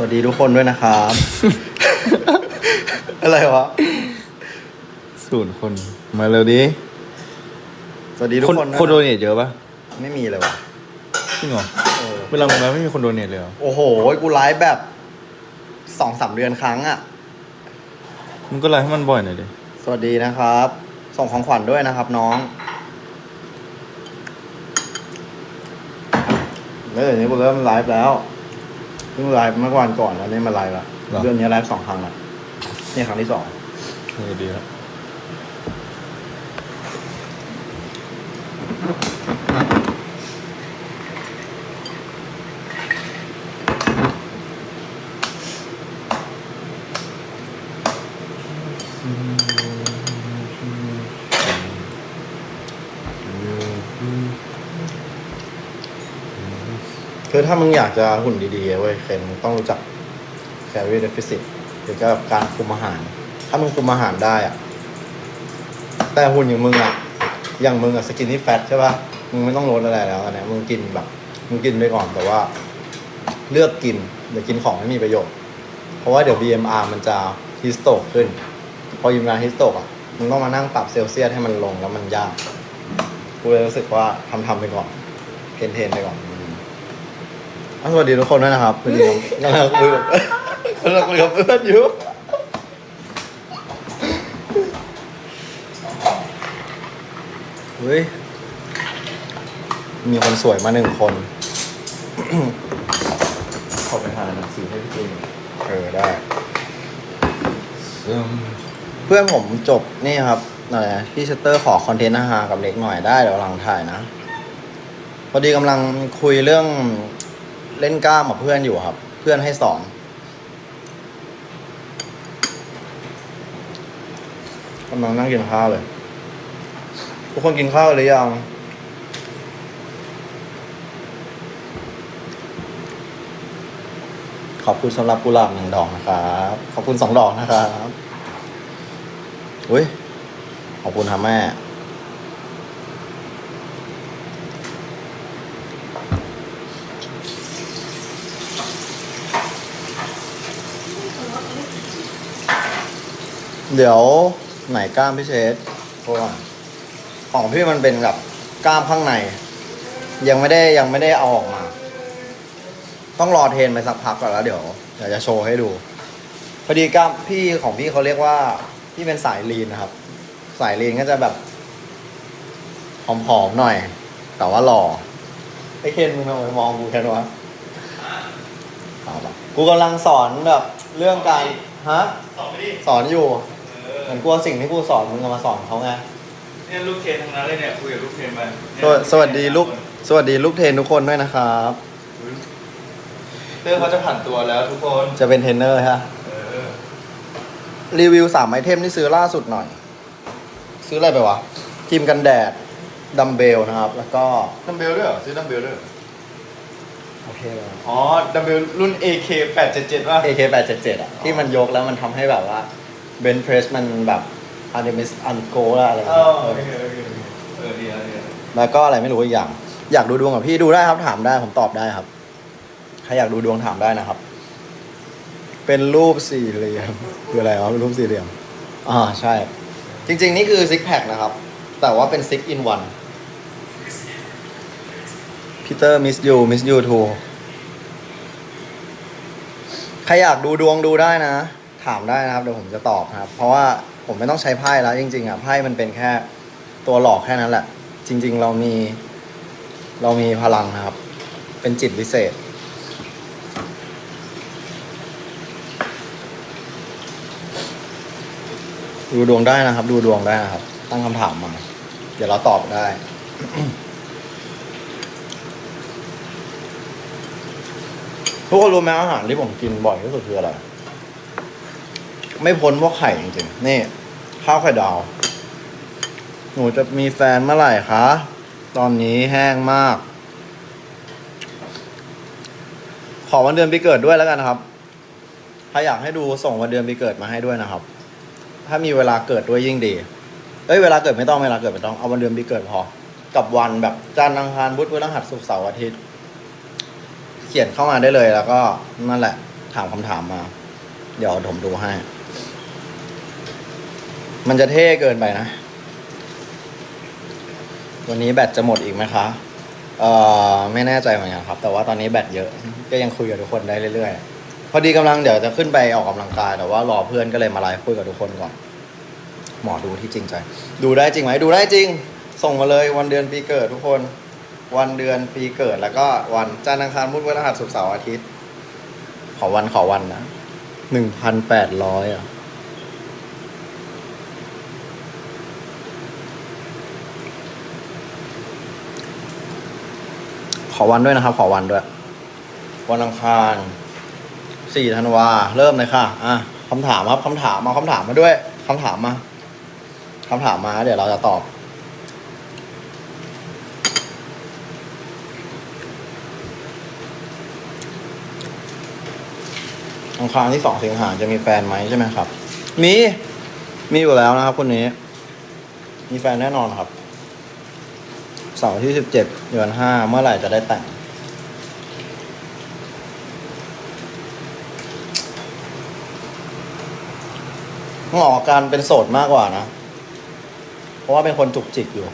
วัสดีทุกคนด้วยนะครับ อะไรวะ ศูนย์คน มาเร็วดิสวัสดีทุกคนคนนะคนโดเนทเยอะปะไม่มีเลยวะจริงเหรอเออเวลามึงมาไม่มีคนโดเนทเลยเหรอโอ้โห กูไลฟ์แบบสองสามเดือนครั้งอะ่ะ มึงก็ไลฟ์ให้มันบ่อยหน่อยดิสวัสดีนะครับ ส่งของขวัญด้วยนะครับน้องแล้วเดี๋ยวนี้กูเริ่มไลฟ์แล้วเพิ่งไลฟ์เมื่อวันก่อนแล้วนี่มาไลฟ์ละเรื่องนี้ไลฟ์สองครั้งละนี่ครั้งที่สอง เออดีแล้ว คือถ้ามึงอยากจะหุ่นดีๆเว้ยเคนมึงต้องรู้จัก calorie deficit หรือก็การคุมอาหาร ถ้ามึงคุมอาหารได้อะแต่หุ่นอย่างมึงอะอย่างมึงอะสกินนี่แฟตใช่ปะมึงไม่ต้องลดอะไรแล้วอันเนี้ยมึงกินแบบ มึงกินไปก่อนแต่ว่า เลือกกินอย่ากินของไม่มีประโยชน์ เพราะว่าเดี๋ยว BMR มันจะฮิสโตกขึ้น พอ BMR ฮิสโตกอะมึงต้องมานั่งปรับเซลเซียสให้มันลงแล้วมันยาก กูเลยรู้สึกว่าทำทำไปก่อน เทนเทนไปก่อน สวัสดีทุกคนด้วยนะครับพอดีผมกำลังคุยกับกำลังคุยกับเพื่อนอยู่เฮ้ยมีคนสวยมาหนึ่งคน ขอไปหาหนังสือให้พี่เจเออได้ เพื่อนผมจบนี่ครับอะไรนะพี่เชตเตอร์ขอคอนเทนต์อาหารกับเล็กหน่อยได้เดี๋ยวหลังถ่ายนะ พอดีกำลังคุยเรื่อง เล่นกล้ามกับเพื่อนอยู่ครับ เพื่อนให้สอนกำลังนั่งกินข้าวเลย ทุกคนกินข้าวหรือยังขอบคุณสำหรับกุหลาบหนึ่งดอกนะครับ ขอบคุณสองดอกนะครับ อุ้ย ขอบคุณครับแม่ เดี๋ยวไหนกล้ามพี่เชษโทษก่อนของพี่มันเป็นแบบกล้ามข้างใน ยังไม่ได้ยังไม่ได้เอาออกมา ต้องรอเทรนไปสักพักก่อนแล้วเดี๋ยวเดี๋ยวจะโชว์ให้ดูพอดีกล้ามพี่ของพี่เขาเรียกว่าพี่เป็นสายลีนนะครับ สายลีนก็จะแบบผอมๆหน่อย แต่ว่าหล่อไอ้เคนมึงทำไมมองกูแค่วะเอาปะกูกำลังสอนแบบเรื่องการฮะสอนอยู่ เออเหมือนกลัวสิ่งที่กูสอนมึงเอามาสอนเขาไง เนี่ยลูกเทรนทั้งนั้นเลยเนี่ยคุยกับลูกเทรนไปสวสวัสดีลูกสวัสดีลูกเทรนทุกคนด้วยนะครับเตอร์เขาจะผ่านตัวแล้วทุกคนจะเป็นเทรนเนอร์ฮะเออรีวิวสามไอเทมที่ซื้อล่าสุดหน่อย ซื้ออะไรไปวะครีมกันแดดดัมเบลนะครับ แล้วก็ดัมเบลด้วยเหรอซื้อดัมเบลด้วยเหรอโอเคเลย อ๋อดัมเบลรุ่น AK 877ป่ะ AK 8 7 7อะ ที่มันยกแล้วมันทำให้แบบว่า เบนเพรสมันแบบอันเดมิสอันโกอะไรอย่างอ๋อเงี้ยโอเคโอเคโอเคเออดีแล้วดีแล้วแล้วก็อะไรไม่รู้อีกอย่าง อยากดูดวงกับพี่ดูได้ครับถามได้ผมตอบได้ครับ ใครอยากดูดวงถามได้นะครับ เป็นรูปสี่เหลี่ยมคืออะไรวะเป็นรูปสี่เหลี่ยม อ่าใช่ จริง ๆ นี่คือซิกแพคนะครับ แต่ว่าเป็นซิกอินวันพีเตอร์มิสยูมิสยูทูใครอยากดูดวงดูได้นะ ถามได้นะครับเดี๋ยวผมจะตอบครับ เพราะว่าผมไม่ต้องใช้ไพ่แล้ว จริง ๆอะไพ่มันเป็นแค่ตัวหลอกแค่นั้นแหละ จริง ๆ เรามี เรามีพลังนะครับ เป็นจิตวิเศษ ดูดวงได้นะครับ ดูดวงได้นะครับ ตั้งคำถามมา เดี๋ยวเราตอบได้ทุกคนรู้ไหมอาหารที่ผมกินบ่อยที่สุดคืออะไร ไม่พ้นพวกไข่จริงๆ นี่ข้าวไข่ดาว หนูจะมีแฟนเมื่อไหร่คะ ตอนนี้แห้งมาก ขอวันเดือนปีเกิดด้วยแล้วกันนะครับ ถ้าอยากให้ดูส่งวันเดือนปีเกิดมาให้ด้วยนะครับ ถ้ามีเวลาเกิดด้วยยิ่งดี เอ้ยเวลาเกิดไม่ต้องเวลาเกิดไม่ต้องเอาวันเดือนปีเกิดพอ กับวันแบบจันทร์อังคารพุธพฤหัสศุกร์เสาร์อาทิตย์ เขียนเข้ามาได้เลยแล้วก็นั่นแหละ ถามคำถามมา เดี๋ยวผมดูให้ มันจะเท่เกินไปนะ วันนี้แบตจะหมดอีกไหมคะ เอ่อ ไม่แน่ใจเหมือนกันครับ แต่ว่าตอนนี้แบตเยอะ ก็ยังคุยกับทุกคนได้เรื่อยๆ พอดีกำลังเดี๋ยวจะขึ้นไปออกกำลังกาย แต่ว่ารอเพื่อนก็เลยมาไลฟ์คุยกับทุกคนก่อน หมอดูที่จริงใจ ดูได้จริงไหม ดูได้จริง ส่งมาเลยวันเดือนปีเกิดทุกคน วันเดือนปีเกิดแล้วก็วันจันทร์อังคารพุธพฤหัสศุกร์เสาร์อาทิตย์ ขอวันขอวันนะหนึ่งพันแปดร้อยอะ อวันด้วยนะครับ ขอวันด้วย วันอังคารสี่ธันวา เริ่มเลยค่ะ อะคำถามครับคำถามมาคำถามมาด้วยคำถามมาคำถามมา เดี๋ยวเราจะตอบอังคารที่สองสิงหาจะมีแฟนไหมใช่ไหมครับ มี มีอยู่แล้วนะครับคนนี้ มีแฟนแน่นอนครับ เสาร์ที่สิบเจ็ดเดือนห้าเมื่อไหร่จะได้แต่งหมาะกับการเป็นโสดมากกว่านะ เพราะว่าเป็นคนจุกจิกอยู่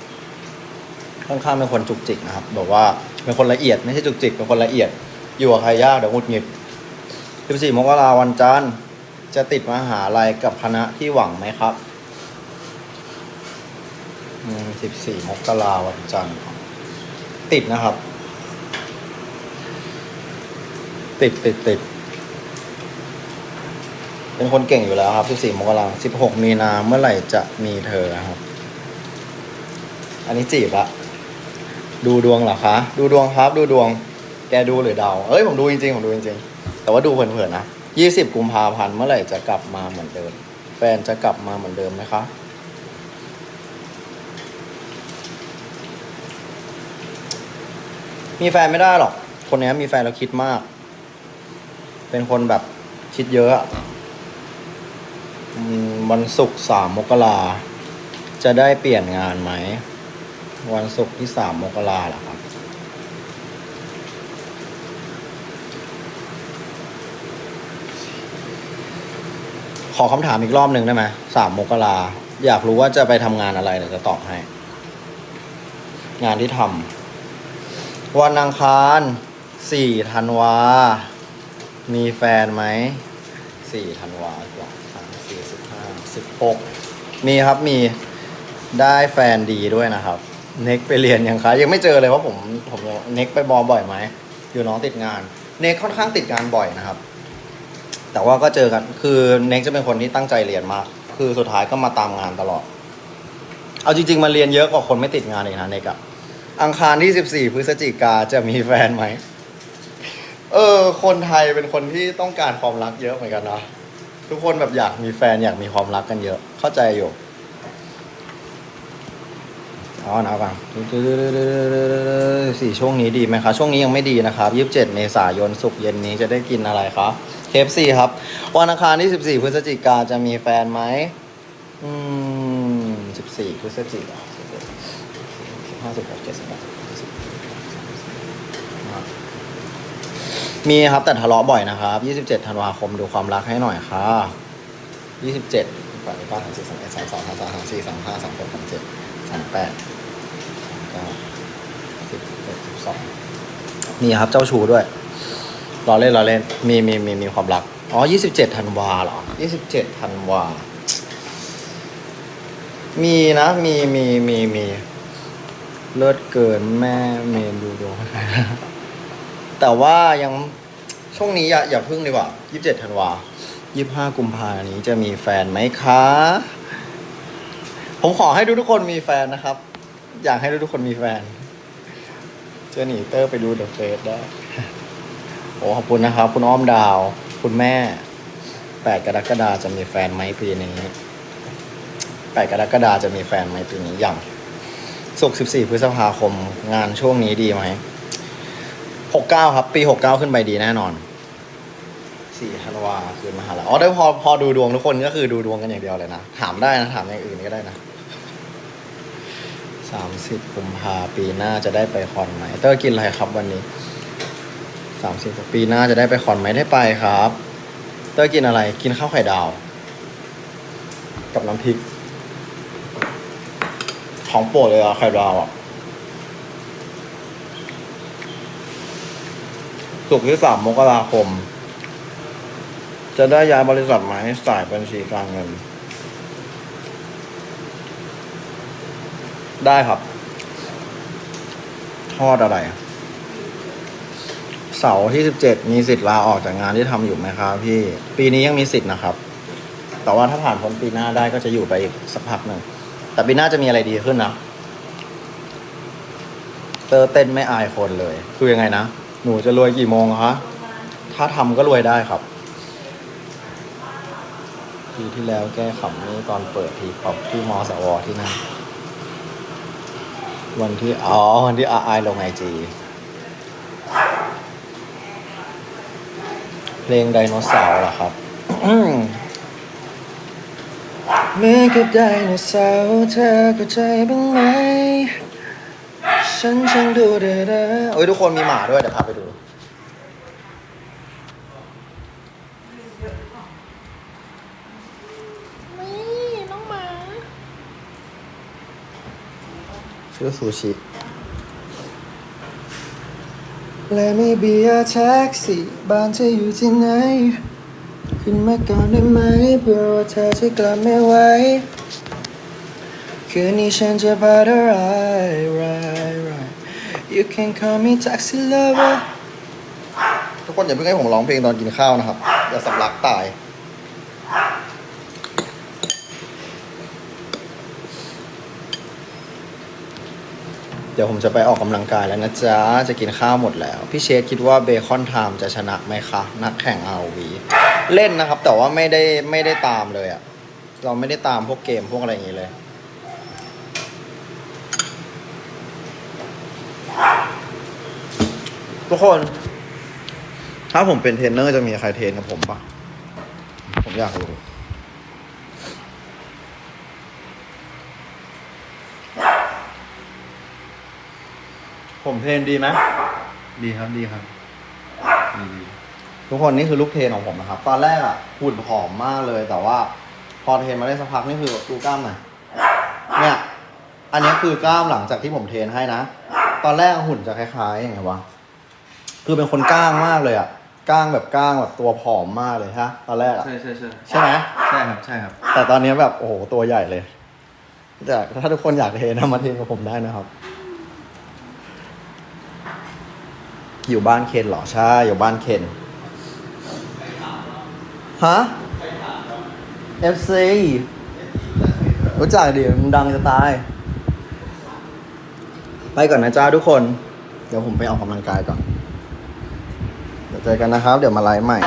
ค่อนข้างเป็นคนจุกจิกนะครับแบบว่าเป็นคนละเอียดไม่ใช่จุกจิกเป็นคนละเอียด อยู่กับใครยากเดี๋ยวหงุดหงิด14มกราวันจันทร์จะติดมหาลัยกับคณะที่หวังไหมครับ อืม14มกราวันจันทร์ติดนะครับ ติดติดติดเป็นคนเก่งอยู่แล้วครับ14มกรา16มีนาเมื่อไหร่จะมีเธอครับ อันนี้จีบอะดูดวงเหรอคะ ดูดวงครับ ดูดวง แกดูหรือเดา เอ้ยผมดูจริงๆผมดูจริงๆ แต่ว่าดูเผินๆนะ20กุมภาพันธ์เมื่อไหร่จะกลับมาเหมือนเดิม แฟนจะกลับมาเหมือนเดิมไหมคะ มีแฟนไม่ได้หรอก คนนี้มีแฟนแล้วคิดมาก เป็นคนแบบคิดเยอะวันศุกร์สามมกราจะได้เปลี่ยนงานไหม วันศุกร์ที่สามมกราเหรอครับ ขอคำถามอีกรอบหนึ่งได้ไหมสามมกราอยากรู้ว่าจะไปทำงานอะไรเดี๋ยวจะตอบให้ งานที่ทำ วันอังคารสี่ธันวา มีแฟนไหมสี่ธันวาสองสามสี่สิบห้าสิบหกมีครับมีได้แฟนดีด้วยนะครับ เน็กไปเรียนยังคะยังไม่เจอเลยว่าผมผมเน็กไปบอบ่อยไหมอยู่น้องติดงาน เน็กค่อนข้างติดงานบ่อยนะครับ แต่ว่าก็เจอกันคือเน็กจะเป็นคนที่ตั้งใจเรียนมาก คือสุดท้ายก็มาตามงานตลอด เอาจริง ๆมาเรียนเยอะกว่าคนไม่ติดงานอีกนะเน็กอะ อังคารที่ 14 พฤศจิกาจะมีแฟนไหม เออ คนไทยเป็นคนที่ต้องการความรักเยอะเหมือนกันเนาะ ทุกคนแบบอยากมีแฟนอยากมีความรักกันเยอะ เข้าใจอยู่อาก่อนเอาก่อนสี่ช่วงนี้ดีไหมคะ ช่วงนี้ยังไม่ดีนะครับยี่สิบเจ็ดเมษายนศุกเย็นนี้จะได้กินอะไรคะเคฟซีครับ วันอังคารที่สิบสี่พฤศจิกาจะมีแฟนไหม อืมสิบสี่พฤศจิกา ห้าสิบหกเจ็ดสิบแปดสิบมีครับแต่ทะเลาะบ่อยนะครับยี่สิบเจ็ดธันวาคมดูความรักให้หน่อยค่ะยี่สิบเจ็ดแปดเก้าสามสิบสามเอ็ดสามสองสามสามสามสี่สามห้าสามหกสามเจ็ดสามแปดสามเก้าสิบเอ็ดสิบสองมีครับเจ้าชูด้วยรอเล่นรอเล่นมีมีมีมีความรัก อ๋อยี่สิบเจ็ดธันวาเหรอยี่สิบเจ็ดธันวา มีนะ มีมีมีมี เลิศเกินแม่เมนดูดวงแต่ว่ายังช่วงนี้อย่าอย่าพึ่งดีกว่ายี่สิบเจ็ดธันวายี่ห้ากุมภานี้จะมีแฟนไหมคะ ผมขอให้ทุกทุกๆคนมีแฟนนะครับ อยากให้ทุกทุกๆคนมีแฟน เจอหนีเตอร์ไปดูเดอะเฟสได้ โอ้ขอบคุณนะครับ คุณอ้อมดาว คุณแม่แปดกรกฎาจะมีแฟนไหมปีนี้แปดกรกฎาจะมีแฟนไหมปีนี้ยัง ศุกร์สิบสี่พฤษภาคมงานช่วงนี้ดีไหมหกเก้าครับ ปีหกเก้าขึ้นไปดีแน่นอนสี่ธันวาคืนมหาลัยอ๋อได้พอพอดูดวงทุกคนก็คือดูดวงกันอย่างเดียวเลยนะ ถามได้นะ ถามอย่างอื่นก็ได้นะสามสิบกุมภาปีหน้าจะได้ไปคอนไหม เตอร์กินอะไรครับวันนี้สามสิบปีหน้าจะได้ไปคอนไหมได้ไปครับ เตอร์กินอะไร กินข้าวไข่ดาว กับน้ำพริก ของโปรดเลยอะไข่ดาวอะสุกร์ที่สามมกราคม จะได้ย้ายบริษัทมาให้สายบัญชีการเงิน ได้ครับ ทอดอะไร เสาร์ที่สิบเจ็ดมีสิทธิ์ลาออกจากงานที่ทำอยู่ไหมครับพี่ ปีนี้ยังมีสิทธิ์นะครับ แต่ว่าถ้าผ่านพ้นปีหน้าได้ก็จะอยู่ไปอีกสักพักหนึ่ง แต่ปีหน้าจะมีอะไรดีขึ้นนะเตอร์เต้นไม่อายคนเลย คือยังไงนะ หนูจะรวยกี่โมงคะ ถ้าทำก็รวยได้ครับ ปีที่แล้วแก้ขำนี่ตอนเปิดทีป๊อปที่มอสวที่นั่น วันที่ อ๋อ วันที่อาไอลงไอจีเพลงไดโนเสาร์เหรอครับ เหมื่อนกับไดโนเสาร์เธอเข้าใจบ้างไหม ฉันช่างดูเด้อเด้อโอ้ยทุกคนมีหมาด้วยเดี๋ยวพาไปดู นี่น้องหมา ชื่อซูชิและไม่เบียร์แท็กซี่บ้านเธออยู่ที่ไหน ขึ้นมาก่อนได้ไหมเพื่อว่าเธอจะกลับไม่ไหวคืนนี้ฉันจะพาเธอ ride ride ride you can call me taxi lover ทุกคนอย่าเพิ่งให้ผมร้องเพลงตอนกินข้าวนะครับ อย่าสำลักตาย เดี๋ยวผมจะไปออกกำลังกายแล้วนะจ๊ะ จะกินข้าวหมดแล้ว พี่เชษคิดว่าเบคอนไทม์จะชนะไหมคะ นักแข่ง RV เล่นนะครับ แต่ว่าไม่ได้ไม่ได้ตามเลยอะเราไม่ได้ตามพวกเกมพวกอะไรอย่างงี้เลย ทุกคน ถ้าผมเป็นเทรนเนอร์จะมีใครเทรนกับผมปะผมอยากรู้ผมเทรนดีไหมดีครับดีครับ ทุกคนนี่คือลูกเทรนของผมนะครับ ตอนแรกอะหุ่นผอมมากเลย แต่ว่าพอเทรนมาได้สักพักนี่คือแบบดูกล้ามหน่อยเนี่ย อันนี้คือกล้ามหลังจากที่ผมเทรนให้นะ ตอนแรกหุ่นจะคล้ายๆยังไงวะคือเป็นคนก้างมากเลยอะก้างแบบก้างแบบตัวผอมมากเลยฮะตอนแรกอะใช่ใช่ใช่ใช่ไหมใช่ครับใช่ครับ แต่ตอนนี้แบบโอ้โหตัวใหญ่เลยแต่ถ้าทุกคนอยากเทรนนะมาเทรนกับผมได้นะครับ อยู่บ้านเคนเหรอใช่อยู่บ้านเคน ฮะ FC รู้จักดิมันดังจะตาย ไปก่อนนะจ้าทุกคน เดี๋ยวผมไปออกกำลังกายก่อน เดี๋ยวเจอกันนะครับ เดี๋ยวมาไลฟ์ใหม่